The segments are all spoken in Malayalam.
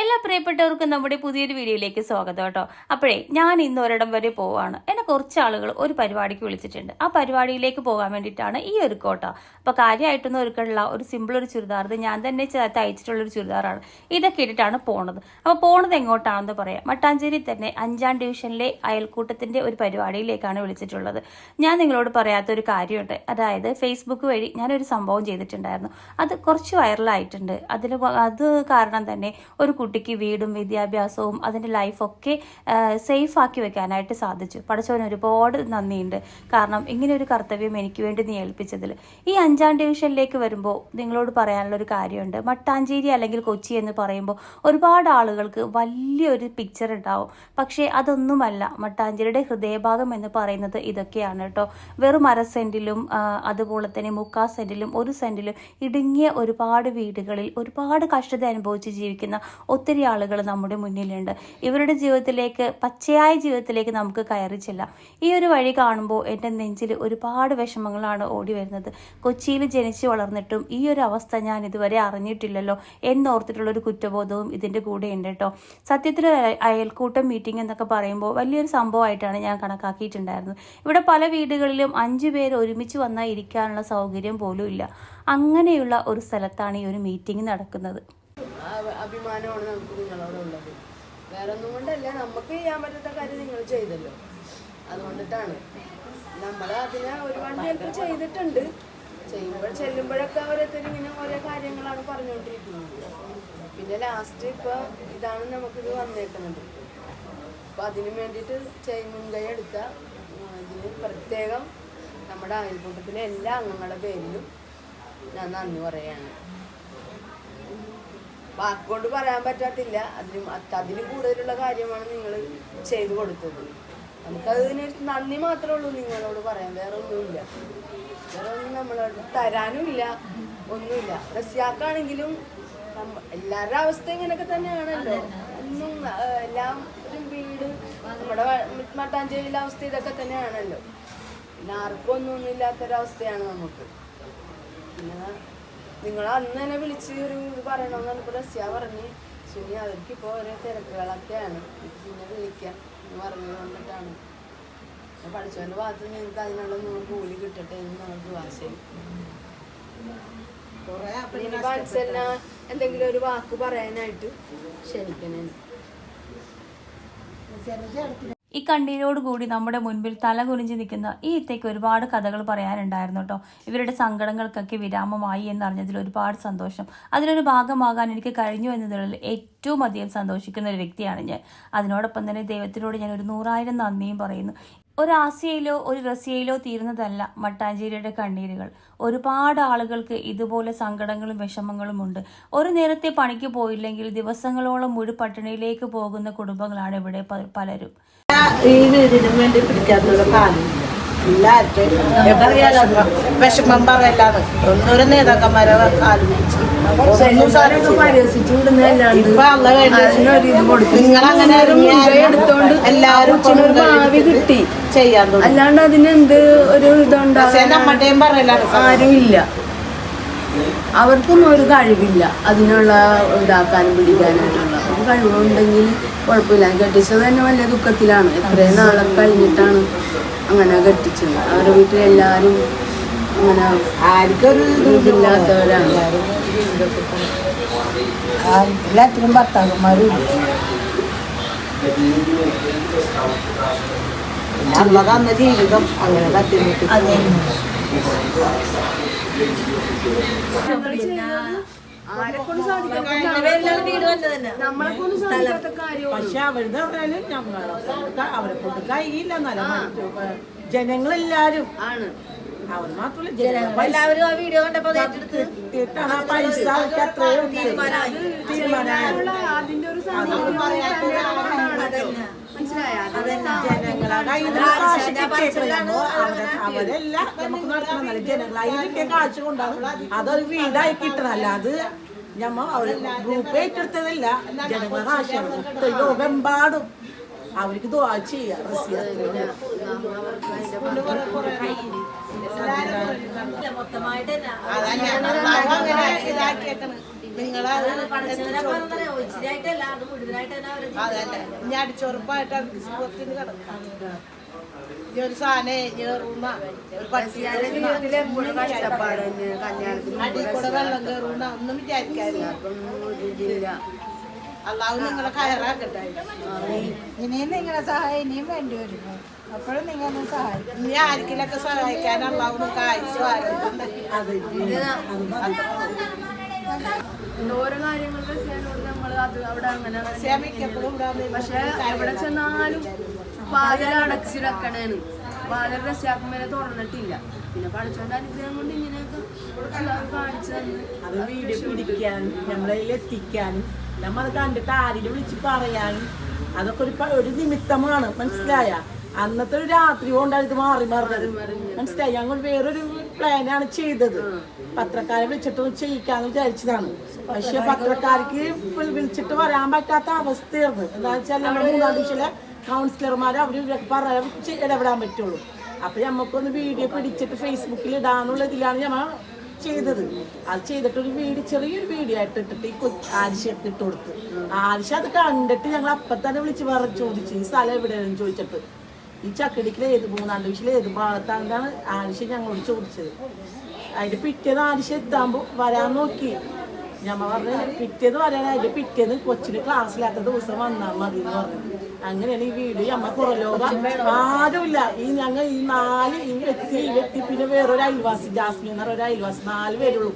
എല്ലാ പ്രിയപ്പെട്ടവർക്കും നമ്മുടെ പുതിയൊരു വീഡിയോയിലേക്ക് സ്വാഗതം കേട്ടോ. അപ്പോഴേ ഞാൻ ഇന്ന് ഒരിടം വരെ പോവാണ്. എന്നെ കുറച്ച് ആളുകൾ ഒരു പരിപാടിക്ക് വിളിച്ചിട്ടുണ്ട്. ആ പരിപാടിയിലേക്ക് പോകാൻ വേണ്ടിയിട്ടാണ് ഈ ഒരു കോട്ട. അപ്പോൾ കാര്യമായിട്ടൊന്നും ഒരുക്കമുള്ള ഒരു സിമ്പിൾ ഒരു ചുരിദാർ. ഇത് ഞാൻ തന്നെ തയ്ച്ചിട്ടുള്ള ഒരു ചുരിദാറാണ്. ഇതൊക്കെ ഇട്ടിട്ടാണ് പോണത്. അപ്പോൾ പോണത് എങ്ങോട്ടാണെന്ന് പറയാം. മട്ടാഞ്ചേരി തന്നെ അഞ്ചാം ഡിവിഷനിലെ അയൽക്കൂട്ടത്തിന്റെ ഒരു പരിപാടിയിലേക്കാണ് വിളിച്ചിട്ടുള്ളത്. ഞാൻ നിങ്ങളോട് പറയാത്ത ഒരു കാര്യമുണ്ട്. അതായത് ഫേസ്ബുക്ക് വഴി ഞാനൊരു സംഭവം ചെയ്തിട്ടുണ്ടായിരുന്നു. അത് കുറച്ച് വൈറലായിട്ടുണ്ട് അതിന് അത് കാരണം തന്നെ ഒരു കുട്ടിക്ക് വീടും വിദ്യാഭ്യാസവും അതിന്റെ ലൈഫൊക്കെ സേഫ് ആക്കി വെക്കാനായിട്ട് സാധിച്ചു. പഠിച്ചവന് ഒരുപാട് നന്ദിയുണ്ട്. കാരണം ഇങ്ങനെ ഒരു കർത്തവ്യം എനിക്ക് വേണ്ടി നീ ഏൽപ്പിച്ചതിൽ. ഈ അഞ്ചാം ഡിവിഷനിലേക്ക് വരുമ്പോൾ നിങ്ങളോട് പറയാനുള്ള ഒരു കാര്യമുണ്ട്. മട്ടാഞ്ചേരി അല്ലെങ്കിൽ കൊച്ചി എന്ന് പറയുമ്പോൾ ഒരുപാട് ആളുകൾക്ക് വലിയൊരു പിക്ചർ ഉണ്ടാവും. പക്ഷേ അതൊന്നുമല്ല. മട്ടാഞ്ചേരിയുടെ ഹൃദയഭാഗം എന്ന് പറയുന്നത് ഇതൊക്കെയാണ് കേട്ടോ വെറും അര സെന്റിലും അതുപോലെ തന്നെ മുക്കാ സെന്റിലും ഒരു സെന്റിലും ഇടുങ്ങിയ ഒരുപാട് വീടുകളിൽ ഒരുപാട് കഷ്ടത അനുഭവിച്ച് ജീവിക്കുന്ന ഒത്തിരി ആളുകൾ നമ്മുടെ മുന്നിലുണ്ട്. ഇവരുടെ ജീവിതത്തിലേക്ക് പച്ചയായ ജീവിതത്തിലേക്ക് നമുക്ക് കയറി ചെല്ലാം. ഈ ഒരു വഴി കാണുമ്പോൾ എന്റെ നെഞ്ചിൽ ഒരുപാട് വിഷമങ്ങളാണ് ഓടി വരുന്നത്. കൊച്ചിയിൽ ജനിച്ചു വളർന്നിട്ടും ഈ ഒരു അവസ്ഥ ഞാൻ ഇതുവരെ അറിഞ്ഞിട്ടില്ലല്ലോ എന്നോർത്തിട്ടുള്ളൊരു കുറ്റബോധവും ഇതിന്റെ കൂടെ ഉണ്ട് കേട്ടോ. സത്യത്തിൽ അയ- അയൽക്കൂട്ടം മീറ്റിംഗ് എന്നൊക്കെ പറയുമ്പോൾ വലിയൊരു സംഭവമായിട്ടാണ് ഞാൻ കണക്കാക്കിയിട്ടുണ്ടായിരുന്നത്. ഇവിടെ പല വീടുകളിലും അഞ്ചു പേര് ഒരുമിച്ച് വന്നാൽ ഇരിക്കാനുള്ള സൗകര്യം പോലും ഇല്ല. അങ്ങനെയുള്ള ഒരു സ്ഥലത്താണ് ഈ ഒരു മീറ്റിംഗ് നടക്കുന്നത്. അഭിമാനമാണ് നമുക്ക് നിങ്ങളോടുള്ളത് വേറെ ഒന്നും കൊണ്ടല്ല നമുക്ക് ചെയ്യാൻ പറ്റാത്ത കാര്യം നിങ്ങൾ ചെയ്തല്ലോ. അതുകൊണ്ടിട്ടാണ്. നമ്മൾ അതിനെ ഒരുപാട് ഹെൽപ്പ് ചെയ്തിട്ടുണ്ട്. ചെയ്യുമ്പോൾ ചെല്ലുമ്പോഴൊക്കെ ഓരോരുത്തരും ഇങ്ങനെ ഓരോ കാര്യങ്ങളാണ് പറഞ്ഞുകൊണ്ടിരിക്കുന്നത്. പിന്നെ ലാസ്റ്റ് ഇപ്പോൾ ഇതാണ് നമുക്കിത് വന്നേക്കുന്നത്. അപ്പോൾ അതിനു വേണ്ടിയിട്ട് മുൻകൈ എടുത്ത ഇതിന് പ്രത്യേകം നമ്മുടെ അയൽക്കൂട്ടത്തിലെ എല്ലാ അംഗങ്ങളുടെ പേരിലും ഞാൻ നന്ദി പറയാണ്. വാക്കുകൊണ്ട് പറയാൻ പറ്റാത്തില്ല. അതിലും അത് അതിന് കൂടുതലുള്ള കാര്യമാണ് നിങ്ങൾ ചെയ്തു കൊടുത്തത്. നമുക്കതിന് നന്ദി മാത്രമേ ഉള്ളൂ നിങ്ങളോട് പറയാൻ. വേറെ ഒന്നുമില്ല വേറെ ഒന്നും നമ്മളോട് തരാനുമില്ല. ഒന്നുമില്ല. റസിയാക്കാണെങ്കിലും എല്ലാവരുടെ അവസ്ഥ ഇങ്ങനെയൊക്കെ തന്നെയാണല്ലോ. ഒന്നും എല്ലാം ഒരു വീട് നമ്മുടെ മട്ടാഞ്ചേരിയിലെ അവസ്ഥ ഇതൊക്കെ തന്നെയാണല്ലോ. പിന്നെ ആർക്കും ഒന്നും ഒന്നും ഇല്ലാത്തൊരവസ്ഥയാണ് നമുക്ക്. പിന്നെ നിങ്ങൾ അന്ന് തന്നെ വിളിച്ച് ഒരു ഇത് പറയണമെന്ന് പറഞ്ഞപ്പോൾ റസ്യ പറഞ്ഞ് സുനി അവർക്കിപ്പോൾ ഓരോ തിരക്കുകളൊക്കെയാണ്. പിന്നെ വിളിക്കാം എന്ന് പറഞ്ഞത് കൊണ്ടിട്ടാണ് പഠിച്ചവന്റെ ഭാഗത്ത് നിങ്ങൾക്ക് അതിനുള്ള നൂറ് കൂലി കിട്ടട്ടെ എന്ന് നമുക്ക് വാശയും ഇനി എന്തെങ്കിലും ഒരു വാക്ക് പറയാനായിട്ട് ക്ഷണിക്കണേ ഈ കണ്ണീരോട് കൂടി നമ്മുടെ മുൻപിൽ തല കുനിഞ്ഞു നിൽക്കുന്ന ഈ ഇത്തേക്ക് ഒരുപാട് കഥകൾ പറയാനുണ്ടായിരുന്നു കേട്ടോ. ഇവരുടെ സങ്കടങ്ങൾക്കൊക്കെ വിരാമമായി എന്നറിഞ്ഞതിൽ ഒരുപാട് സന്തോഷം. അതിലൊരു ഭാഗമാകാൻ എനിക്ക് കഴിഞ്ഞു എന്നതിൽ ഏറ്റവും അധികം സന്തോഷിക്കുന്ന ഒരു വ്യക്തിയാണ് ഞാൻ. അതിനോടൊപ്പം തന്നെ ദൈവത്തിനോട് ഞാൻ ഒരു നൂറായിരം നന്ദിയും പറയുന്നു. ഒരു ആസിയയിലോ ഒരു റസിയയിലോ തീരുന്നതല്ല മട്ടാഞ്ചേരിയുടെ കണ്ണീരുകൾ. ഒരുപാട് ആളുകൾക്ക് ഇതുപോലെ സങ്കടങ്ങളും വിഷമങ്ങളും ഉണ്ട്. ഒരു നേരത്തെ പണിക്ക് പോയില്ലെങ്കിൽ ദിവസങ്ങളോളം മുഴു പട്ടിണിയിലേക്ക് പോകുന്ന കുടുംബങ്ങളാണ് ഇവിടെ പലരും. ഈ വീടിനും വേണ്ടി പിടിക്കാത്തവരുടെ കാലം വിഷമം പറയലാണ്. ഒന്നൊരു നേതാക്കന്മാരെ കാൽ കിട്ടി. ചെയ്യാൻ അല്ലാണ്ട് അതിനെന്ത് ഒരു ഇതുണ്ടാവും നമ്മടെയും ആരും ഇല്ല അവർക്കും ഒരു കഴിവില്ല. അതിനുള്ള ഇതാക്കാനും പിടിക്കാനായിട്ടുള്ള ഒരു കഴിവുണ്ടെങ്കിൽ കുഴപ്പമില്ല. കെട്ടിച്ചത് തന്നെ വലിയ ദുഃഖത്തിലാണ്. എത്രയും നാളെ കഴിഞ്ഞിട്ടാണ് അങ്ങനെ കെട്ടിച്ചത്. അവരുടെ വീട്ടിലെല്ലാവരും അങ്ങനെ ആർക്കൊരു ഇതില്ലാത്തവരാണ് എല്ലാത്തിനും ഭർത്താക്കന്മാരും ജീവിതം അങ്ങനെ തട്ടിമുട്ടി പക്ഷെ അവരുടെ പറഞ്ഞാലും ഞങ്ങളെ അവരെ കൊണ്ട് കഴിയില്ല നല്ല ജനങ്ങളെല്ലാരും. ആണ്. അവർ മാത്രമല്ല ആ വീഡിയോ കണ്ടപ്പോ പൈസ തീരുമാനമായി. അതിന്റെ ഒരു മനസ്സിലായ? കാശ് അവരെല്ലാം നമുക്ക് കിട്ടിയ കാശ് കൊണ്ടാണ് അതൊരു വീടായി കിട്ടണല്ല അത് ഞമ്മ അവർ ഗ്രൂപ്പ് ഏറ്റെടുത്തതല്ല. ജനങ്ങളുടെ കാശാണ് ലോകമെമ്പാടും അവർക്ക് ദുവാ ചെയ്യാം മൊത്തമായിട്ട് നിങ്ങളത് അതന്നെ. ഇനി അടിച്ചുറപ്പായിട്ട് കിടക്കാം. ഈ ഒരു സാധനം ഒരു കൂടെ വെള്ളം ഒന്നും വിചാരിക്കാറില്ല. അള്ളാഹു നിങ്ങളെ കയറാക്കട്ടെ. ഇനിയും നിങ്ങളെ സഹായം ഇനിയും വേണ്ടി വരും. അപ്പോഴും നിങ്ങൾ സഹായിക്കും. ഇനി ആർക്കിലൊക്കെ സഹായിക്കാൻ അള്ളാഹു ആയിച്ചു ആയുസും ആരോഗ്യം ഓരോ കാര്യങ്ങൾ ബസ്സിയാനോട് നമ്മൾ അത് അവിടെ അങ്ങനെ പക്ഷെ എവിടെ ചെന്നാലും വാതിൽ അടച്ചിടക്കണേന്ന്. വാതിൽ റഷ്യാക്കുമ്പോ തുറന്നിട്ടില്ല. പിന്നെ പഠിച്ചോണ്ട് അനുഗ്രഹം കൊണ്ട് ഇങ്ങനെയൊക്കെ കാണിച്ചു തന്ന്. അത് വീഡിയോ പിടിക്കാനും നമ്മളതിൽ എത്തിക്കാനും നമ്മൾ കണ്ടിട്ട് ആരിലും വിളിച്ച് പറയാനും അതൊക്കെ ഒരു ഒരു നിമിത്തമാണ്. മനസ്സിലായ? അന്നത്തെ ഒരു രാത്രി കൊണ്ടാണ് ഇത് മാറി മറിഞ്ഞത്. മനസ്സിലായി? ഞങ്ങൾ വേറൊരു പ്ലാനാണ് ചെയ്തത്. പത്രക്കാരെ വിളിച്ചിട്ട് ചെയ്യിക്കാന്ന് വിചാരിച്ചതാണ്. പക്ഷെ പത്രക്കാർക്ക് വിളി- വിളിച്ചിട്ട് വരാൻ പറ്റാത്ത അവസ്ഥയായിരുന്നു. എന്താ വെച്ചാൽ നമ്മുടെ മൂന്നാം ദിവസത്തിലെ കൗൺസിലർമാർ അവർ പറയാൻ ഇടപെടാൻ പറ്റുള്ളൂ. അപ്പൊ നമുക്കൊന്ന് വീഡിയോ പിടിച്ചിട്ട് ഫേസ്ബുക്കിൽ ഇടാന്നുള്ള ഇതിലാണ് ഞമ്മ ചെയ്തത്. അത് ചെയ്തിട്ടൊരു വീഡിയോ ചെറിയൊരു വീഡിയോ ആയിട്ട് ഇട്ടിട്ട് ഈ കൊച്ചു ആരിശക്ക് ഇട്ട് കൊടുത്ത്. ആരിശ അത് കണ്ടിട്ട് ഞങ്ങൾ അപ്പം തന്നെ വിളിച്ച് വേറെ ചോദിച്ചു ഈ സ്ഥലം എവിടെയാണെന്ന് ചോദിച്ചിട്ട്. ഈ ചക്കടിക്കിൽ ഏത് മൂന്നാം ഡിവിഷനിൽ ഏത് ഭാഗത്താണ് ആരിശ ഞങ്ങളോട് ചോദിച്ചത് അതിന്റെ പിറ്റേന്ന് ആരിശ എത്താകുമ്പോൾ വരാൻ നോക്കി. ഞമ്മ പറഞ്ഞ പിറ്റേന്ന് വരാൻ അതിന്റെ പിറ്റേന്ന് കൊച്ചിന് ക്ലാസ്സിലാത്ത ദിവസം വന്നാൽ മതി എന്ന് പറഞ്ഞു. അങ്ങനെയാണ് ഈ വീട് ഞമ്മ പുറലോകം ആരുമില്ല. ഈ ഞങ്ങൾ ഈ നാല് ഈ വ്യക്തി ഈ വ്യക്തി പിന്നെ വേറൊരു അയൽവാസി ജാസ്മിൻ എന്ന് പറഞ്ഞ ഒരു അയൽവാസി നാല് പേരുള്ളൂ.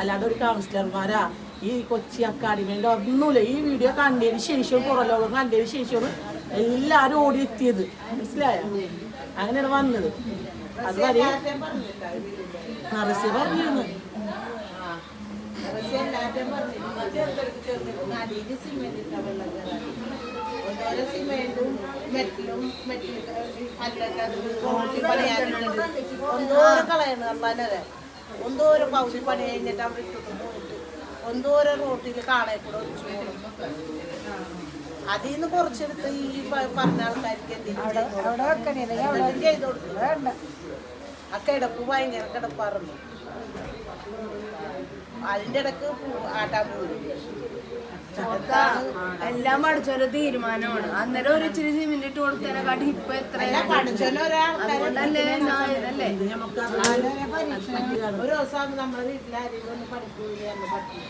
അല്ലാതെ ഒരു കൗൺസിലർമാരാ ഈ കൊച്ചി അക്കാഡമിയുടെ ഒന്നുമില്ല. ഈ വീഡിയോ കണ്ടതിന് ശേഷവും പുറലോകം കണ്ടതിന് ശേഷമാണ് എല്ലാവരും ഓടി എത്തിയത് മനസ്സിലായോ? അങ്ങനെയാണ് വന്നത്. റോട്ടി പണിയാനുണ്ട് ഒന്നോരം കളയണം പണി കഴിഞ്ഞിട്ട് അവിടെ ഇട്ടിട്ട് പോയിട്ട്. ഒന്നോരം റോട്ടിൽ കാളെ കൂടെ അതിൽ നിന്ന് കുറച്ചെടുത്ത് ഈ പറഞ്ഞ ആൾക്കാർക്ക് എന്തെങ്കിലും ചെയ്ത് കൊടുക്കും. ആ കിടപ്പ് ഭയങ്കര കിടപ്പാറുണ്ട് അതിന്റെ ഇടയ്ക്ക് ആട്ടാൻ പോയി. എല്ലാം പഠിച്ചൊരു തീരുമാനമാണ്. അന്നേരം ഒരു ഇച്ചിരി സിമെന്റ് ഇട്ട് കൊടുത്തതിനെക്കാട്ടി ഇപ്പൊ എത്ര അതുകൊണ്ടല്ലേ ഇതല്ലേ ഒരു ദിവസം നമ്മുടെ വീട്ടിലാരെങ്കിലും ഒന്ന് പഠിക്കൂല എന്ന് പഠിക്കും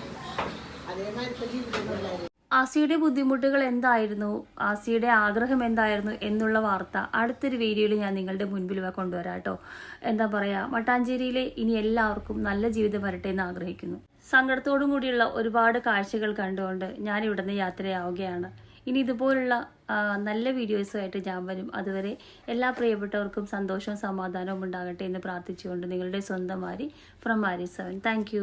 അതേമാതിരി ജീവിതം ആസിയുടെ ബുദ്ധിമുട്ടുകൾ എന്തായിരുന്നു? ആസിയുടെ ആഗ്രഹം എന്തായിരുന്നു എന്നുള്ള വാർത്ത അടുത്തൊരു വീഡിയോയിൽ ഞാൻ നിങ്ങളുടെ മുൻപിൽ കൊണ്ടുവരാം കേട്ടോ. എന്താ പറയുക മട്ടാഞ്ചേരിയിലെ ഇനി എല്ലാവർക്കും നല്ല ജീവിതം വരട്ടെ എന്ന് ആഗ്രഹിക്കുന്നു. സങ്കടത്തോടും കൂടിയുള്ള ഒരുപാട് കാഴ്ചകൾ കണ്ടുകൊണ്ട് ഞാൻ ഇവിടുന്ന് യാത്രയാവുകയാണ്. ഇനി ഇതുപോലുള്ള നല്ല വീഡിയോസുമായിട്ട് ഞാൻ വരും. അതുവരെ എല്ലാ പ്രിയപ്പെട്ടവർക്കും സന്തോഷവും സമാധാനവും ഉണ്ടാകട്ടെ എന്ന് പ്രാർത്ഥിച്ചുകൊണ്ട് നിങ്ങളുടെ സ്വന്തം Mari from Mari seven thank